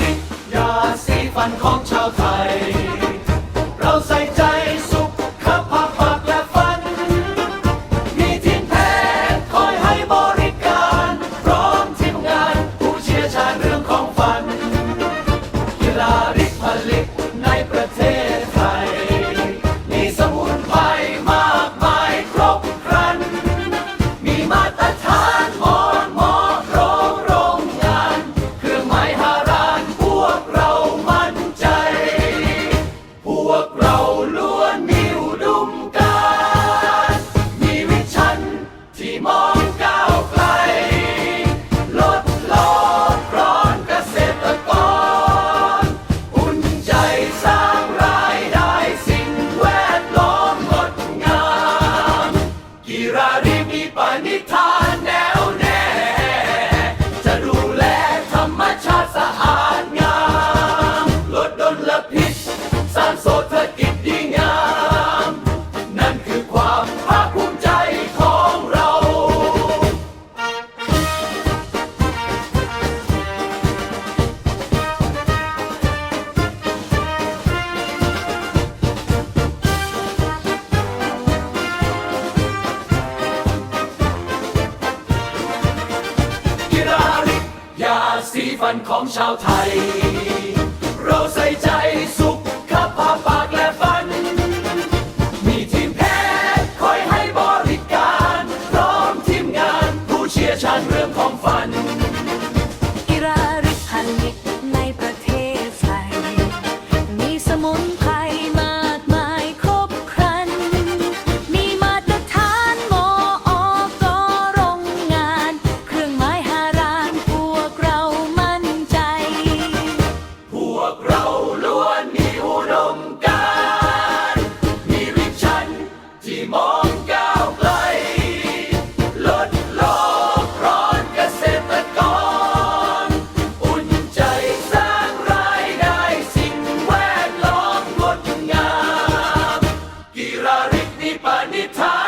ริตยาสีฟันของชาวไทย ที่ม สีฟันของชาวไทย เราใส่ใจสุขขับภาพปากและฟัน มีทีมแพทย์คอยให้บริการ พร้อมทีมงานผู้เชี่ยวชาญเรื่องของฟัน กีฬาฤทธิ์พันธ์ Nipa time.